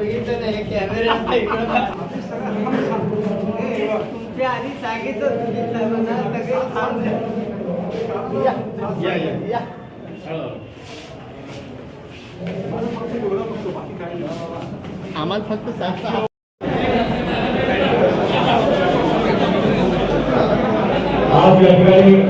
बघितलं नाही कॅमेरा इकडे आधी सांगितलं आम्हाला फक्त सात आप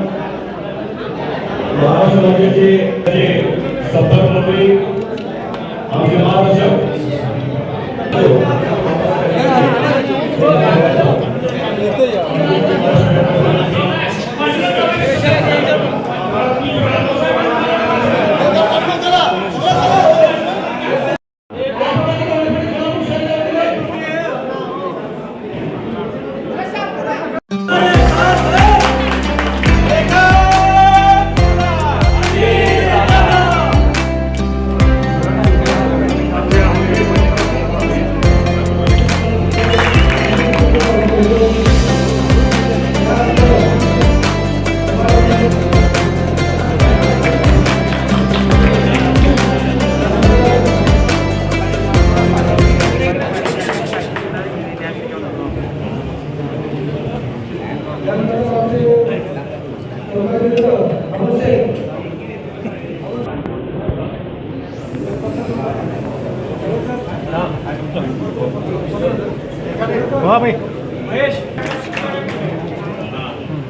हा भाई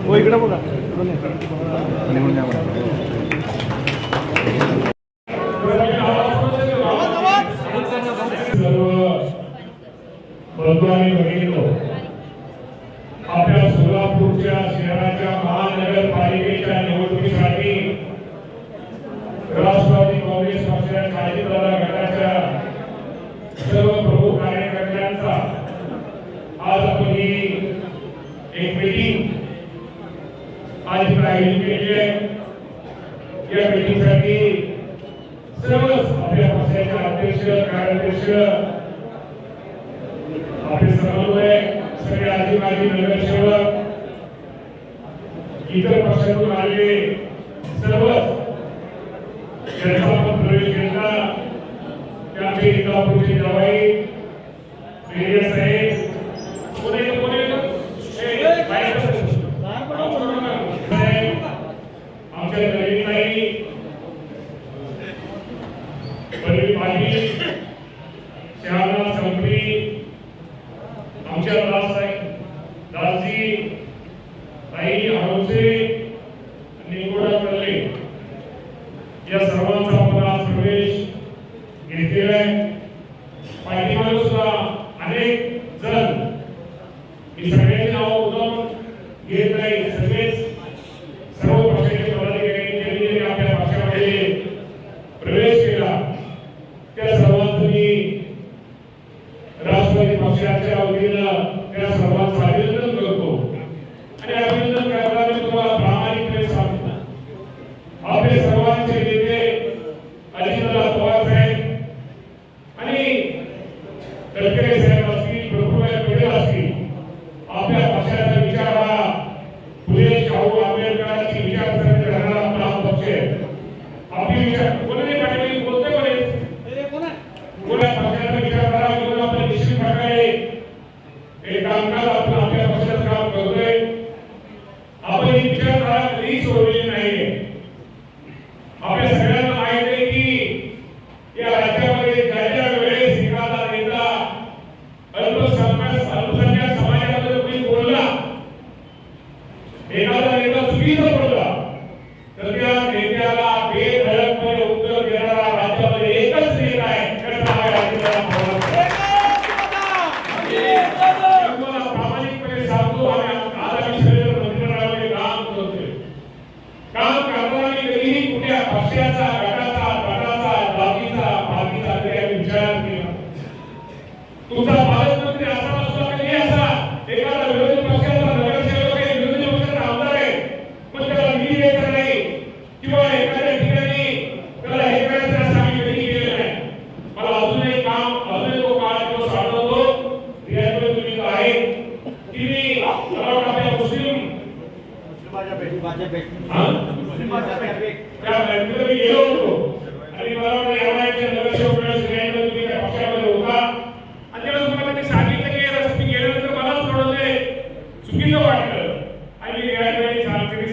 हो इकडे बघा. आपल्या सोलापूरच्या शहराच्या महानगरपालिका काही माजी नगरसेवक इतर पक्षातून आलेले सर्व ज्यांचा आपण प्रवेश घेतला. त्या जावाई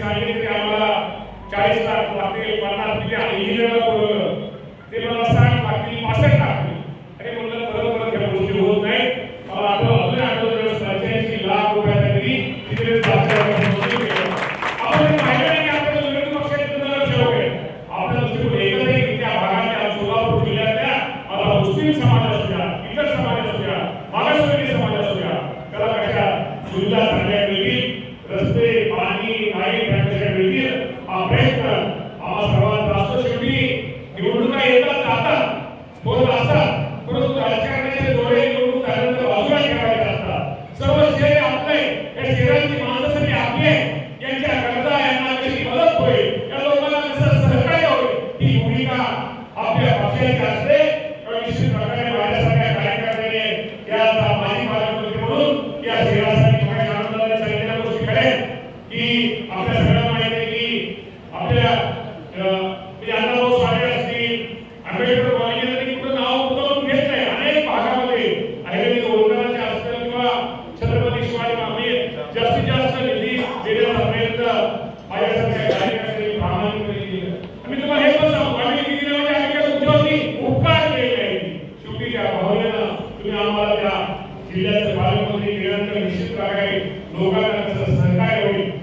सांगितले आम्हाला चाळीस लाख वाटेल पन्नास मिलियन इंजिनिअर जिल्ह्याचे पालकमंत्री केल्यानंतर निश्चित प्रकारे लोकांना त्याचं सहकार्य होईल.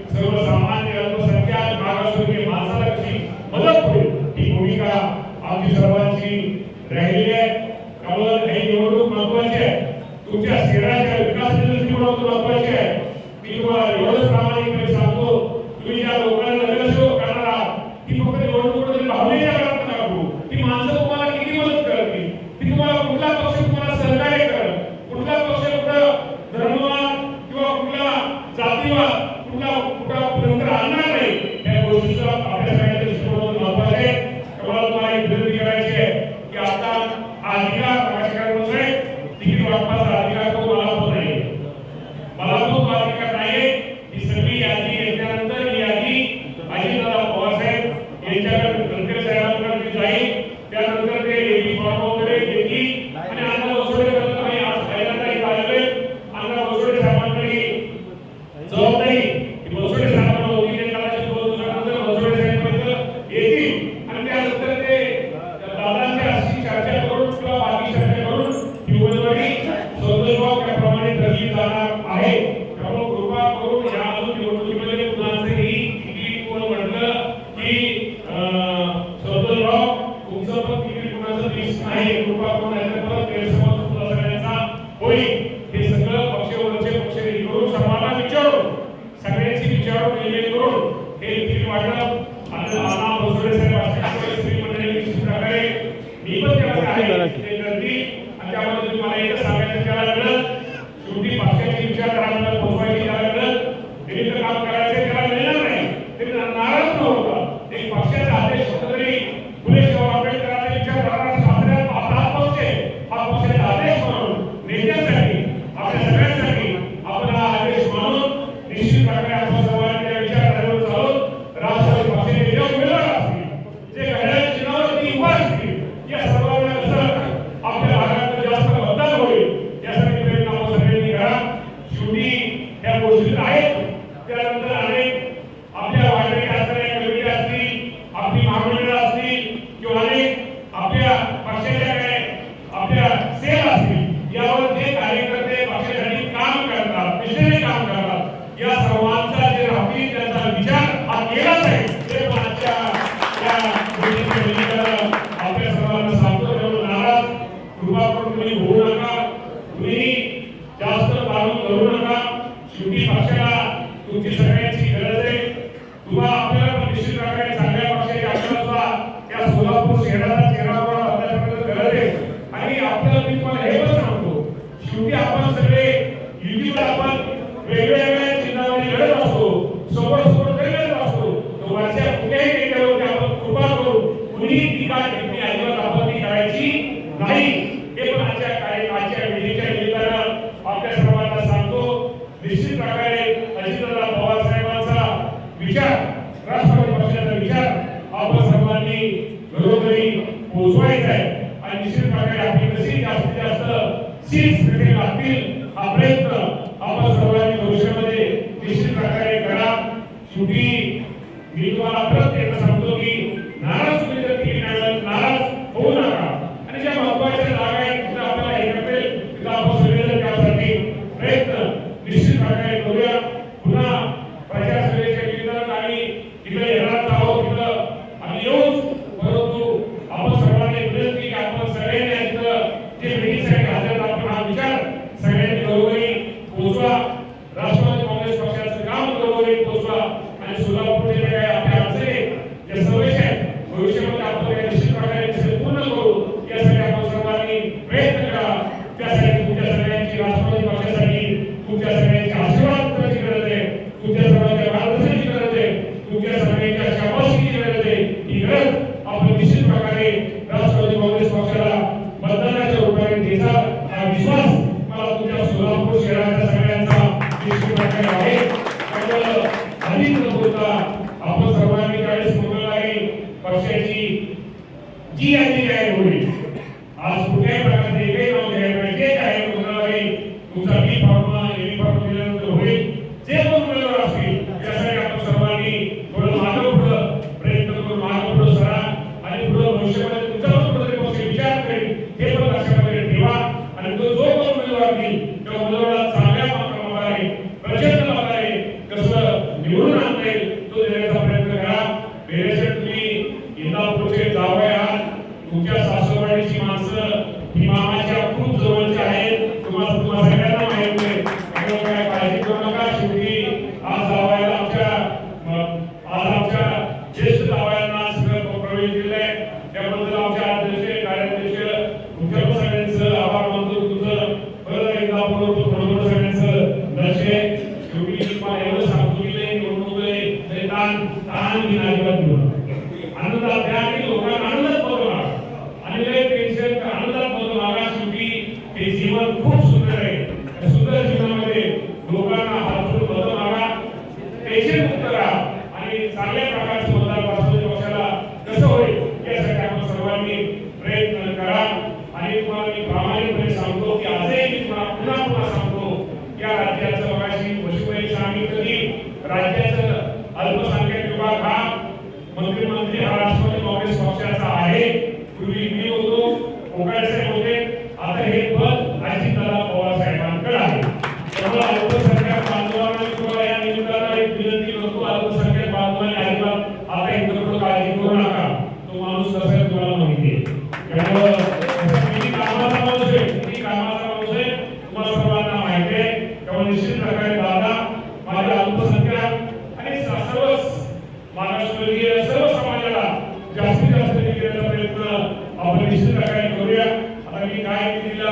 तुमचं पण तिकीट कुणाचं देश नाही कृपा करून याचा परत गैरसमज तुमचा सगळ्यांचा होईल हे सगळं पक्ष वरचे पक्ष करून सर्वांना विचारून सगळ्यांची विचारून निवेदन करून हे तिकीट वाटप नाना भोसले साहेब असतील मी पण त्याला आहे ಖಚಿತದ ಬಾಬಾ ಸಾಹೇಬ್ ವಿಚಾರ ರಾಷ್ಟ್ರಪತಿ ಪಕ್ಷದ ವಿಚಾರ ವಾಪಸ್ आज कुठल्याही प्रकारचे एकही नाव जे आहे कोणालाही तुमचा मी फॉर्म एम फॉर्म दिल्यानंतर होईल. जे पण उमेदवार असतील त्यासाठी आपण सर्वांनी थोडं मागं पुढं प्रयत्न करून मागं पुढं सरा. आणि पुढं भविष्यामध्ये तुमचा पण कुठेतरी कोणते विचार करेल हे पण लक्षामध्ये ठेवा आणि तो जो कोण उमेदवार देईल त्या उमेदवाराला चांगल्या प्रमाणाने प्रचंड प्रकारे कसं निवडून आणता येईल तो देण्याचा प्रयत्न करा. बेरेसाठी तुम्ही इंदापूरचे जावया तुमच्या हा मंत्री मंत्री हा राष्ट्रवादी काँग्रेस पक्षाचा आहे. पूर्वी मी होतो कोकाळे साहेब होते. आता हे पद आजी तलाव सर्व समाजाला जास्तीत जास्त प्रयत्न आपण निश्चित काय करूया. आता मी काय दिला